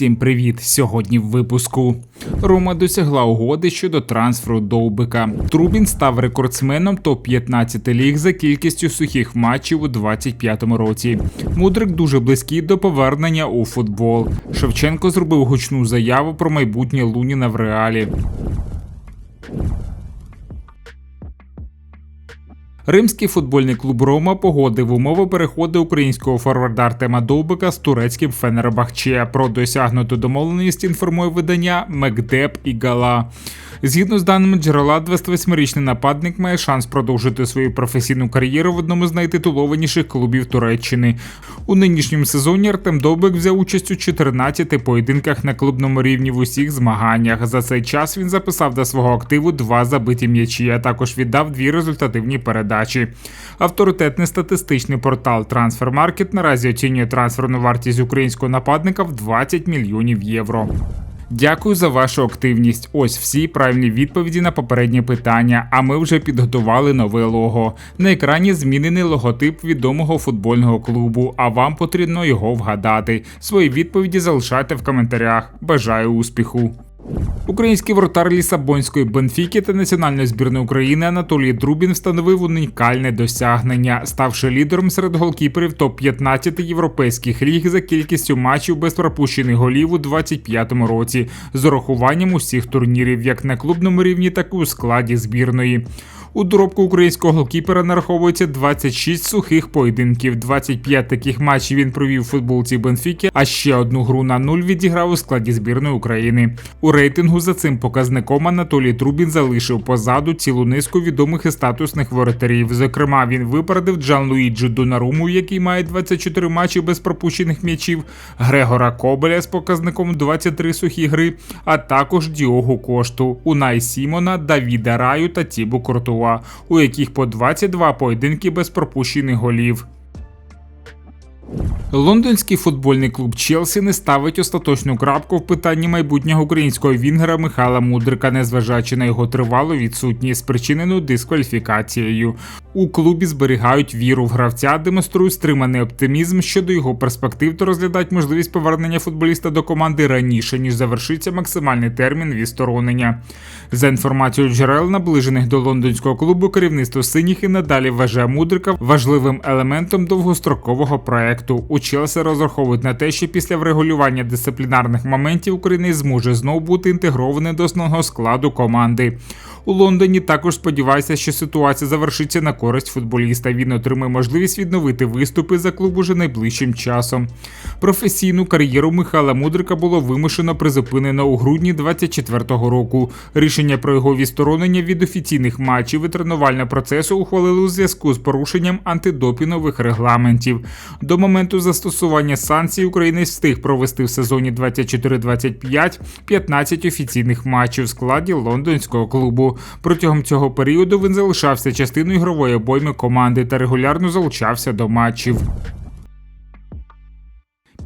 Усім привіт! Сьогодні в випуску Рома досягла угоди щодо трансферу Довбика. Трубін став рекордсменом топ-15 ліг за кількістю сухих матчів у 25-му році. Мудрик дуже близький до повернення у футбол. Шевченко зробив гучну заяву про майбутнє Луніна в реалі. Римський футбольний клуб Рома погодив умови переходу українського форварда Артема Довбика з турецьким Фенербахче. Про досягнуту домовленість інформує видання Мекдеп і Гала. Згідно з даними джерела, 28-річний нападник має шанс продовжити свою професійну кар'єру в одному з найтитулованіших клубів Туреччини. У нинішньому сезоні Артем Довбик взяв участь у 14 поєдинках на клубному рівні в усіх змаганнях. За цей час він записав до свого активу два забиті м'ячі, а також віддав дві результативні передачі. Авторитетний статистичний портал Transfermarkt наразі оцінює трансферну вартість українського нападника в 20 мільйонів євро. Дякую за вашу активність. Ось всі правильні відповіді на попереднє питання. А ми вже підготували нове лого. На екрані змінений логотип відомого футбольного клубу. А вам потрібно його вгадати. Свої відповіді залишайте в коментарях. Бажаю успіху! Український воротар Лісабонської Бенфіки та національної збірної України Анатолій Трубін встановив унікальне досягнення, ставши лідером серед голкіперів топ-15 європейських ліг за кількістю матчів без пропущених голів у 25-му році, з урахуванням усіх турнірів, як на клубному рівні, так і у складі збірної. У доробку українського голкіпера нараховується 26 сухих поєдинків. 25 таких матчів він провів у футболці Бенфіки, а ще одну гру на нуль відіграв у складі збірної України. У рейтингу за цим показником Анатолій Трубін залишив позаду цілу низку відомих і статусних воротарів. Зокрема, він випередив Джан Луїджі Донаруму, який має 24 матчі без пропущених м'ячів, Грегора Кобеля з показником 23 сухі гри, а також Діогу Кошту, Унай Сімона, Давіда Раю та Тібу Корту. Єва, у яких по 22 поєдинки без пропущених голів. Лондонський футбольний клуб Челсі не ставить остаточну крапку в питанні майбутнього українського вінгера Михайла Мудрика, незважаючи на його тривалу відсутність, спричинену дискваліфікацією. У клубі зберігають віру в гравця, демонструють стриманий оптимізм щодо його перспектив та розглядають можливість повернення футболіста до команди раніше ніж завершиться максимальний термін відсторонення. За інформацією джерел, наближених до лондонського клубу, керівництво синіх і надалі вважає Мудрика важливим елементом довгострокового проекту. У Челсі розраховують на те, що після врегулювання дисциплінарних моментів України зможе знову бути інтегрований до основного складу команди. У Лондоні також сподіваюся, що ситуація завершиться на користь футболіста. Він отримає можливість відновити виступи за клуб уже найближчим часом. Професійну кар'єру Михайла Мудрика було вимушено призупинено у грудні 24-го року. Рішення про його відсторонення від офіційних матчів і тренувального процесу ухвалили у зв'язку з порушенням антидопінових регламентів. До моменту застосування санкцій українець встиг провести в сезоні 24-25 15 офіційних матчів в складі лондонського клубу. Протягом цього періоду він залишався частиною ігрової обойми команди та регулярно залучався до матчів.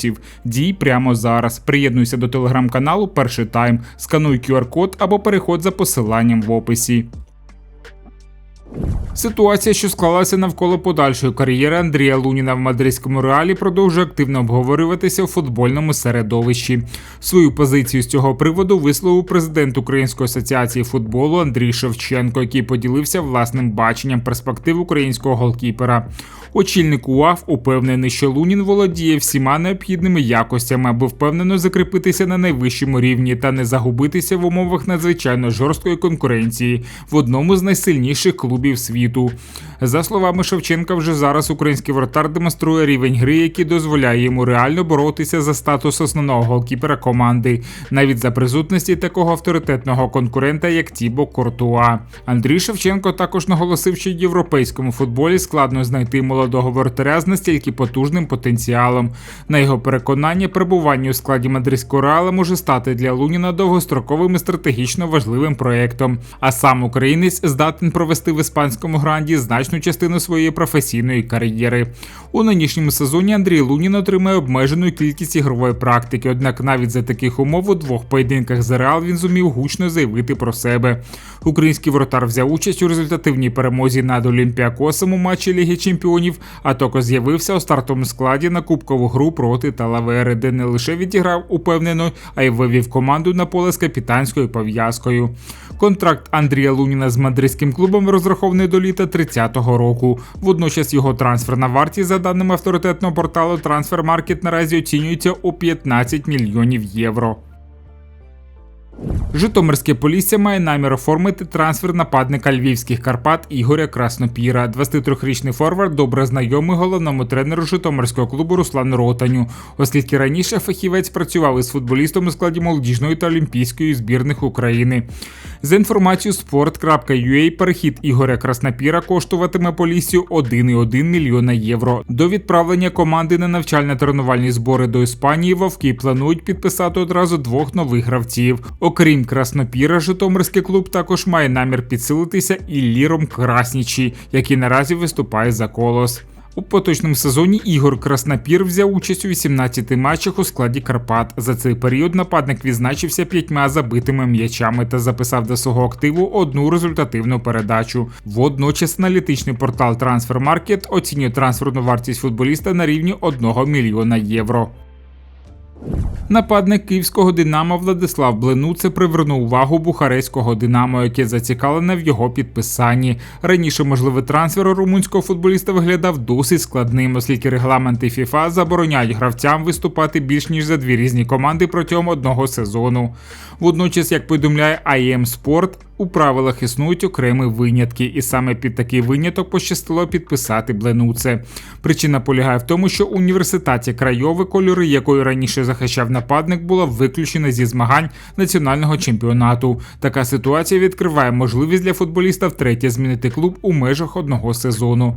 українців. Дій прямо зараз. Приєднуйся до телеграм-каналу Перший Тайм, скануй QR-код або переходь за посиланням в описі. Ситуація, що склалася навколо подальшої кар'єри Андрія Луніна в мадридському реалі, продовжує активно обговорюватися у футбольному середовищі. Свою позицію з цього приводу висловив президент Української асоціації футболу Андрій Шевченко, який поділився власним баченням перспектив українського голкіпера. Очільник УАФ упевнений, що Лунін володіє всіма необхідними якостями, аби впевнено закріпитися на найвищому рівні та не загубитися в умовах надзвичайно жорсткої конкуренції в одному з найсильніших клубів світу. За словами Шевченка, вже зараз український вратар демонструє рівень гри, який дозволяє йому реально боротися за статус основного голкіпера команди, навіть за присутності такого авторитетного конкурента, як Тібо Кортуа. Андрій Шевченко також наголосив, що в європейському футболі складно знайти молодого вратаря з настільки потужним потенціалом. На його переконання, перебування у складі мадридського реала може стати для Луніна довгостроковим і стратегічно важливим проєктом. А сам українець здатен провести в іспанському гранді значну частину своєї професійної кар'єри. У нинішньому сезоні Андрій Лунін отримає обмежену кількість ігрової практики. Однак навіть за таких умов у двох поєдинках за реал він зумів гучно заявити про себе. Український воротар взяв участь у результативній перемозі над Олімпіакосом у матчі Ліги Чемпіонів, а також з'явився у стартовому складі на кубкову гру проти Талавери, де не лише відіграв упевнено, а й вивів команду на поле з капітанською пов'язкою. Контракт Андрія Луніна з мадридським клубом розрахований до літа 30-го року. Водночас його трансферна вартість, за даними авторитетного порталу Трансфермаркет, наразі оцінюється у 15 мільйонів євро. Житомирське Полісся має намір оформити трансфер нападника львівських Карпат Ігоря Краснопіра. 23-річний форвард добре знайомий головному тренеру Житомирського клубу Руслану Ротаню, оскільки раніше фахівець працював із футболістом у складі молодіжної та олімпійської збірних України. За інформацією sport.ua, перехід Ігоря Краснопіра коштуватиме Поліссю 1,1 мільйона євро. До відправлення команди на навчально-тренувальні збори до Іспанії вовки планують підписати одразу двох нових гравців. Окрім Краснопіра, Житомирський клуб також має намір підсилитися і Ліром Краснічі, який наразі виступає за колос. У поточному сезоні Ігор Краснопір взяв участь у 18 матчах у складі Карпат. За цей період нападник відзначився п'ятьма забитими м'ячами та записав до свого активу одну результативну передачу. Водночас аналітичний портал Transfermarkt оцінює трансферну вартість футболіста на рівні 1 мільйона євро. Нападник київського Динамо Владислав Бленуце привернув увагу бухарейського Динамо, яке зацікавлене в його підписанні. Раніше можливий трансфер румунського футболіста виглядав досить складним, оскільки регламенти ФІФА забороняють гравцям виступати більш ніж за дві різні команди протягом одного сезону. Водночас, як повідомляє IM Sport, у правилах існують окремі винятки, і саме під такий виняток пощастило підписати Бленуце. Причина полягає в тому, що університеті Крайове кольори, якою раніше захищав нападник, була виключена зі змагань національного чемпіонату. Така ситуація відкриває можливість для футболіста втретє змінити клуб у межах одного сезону.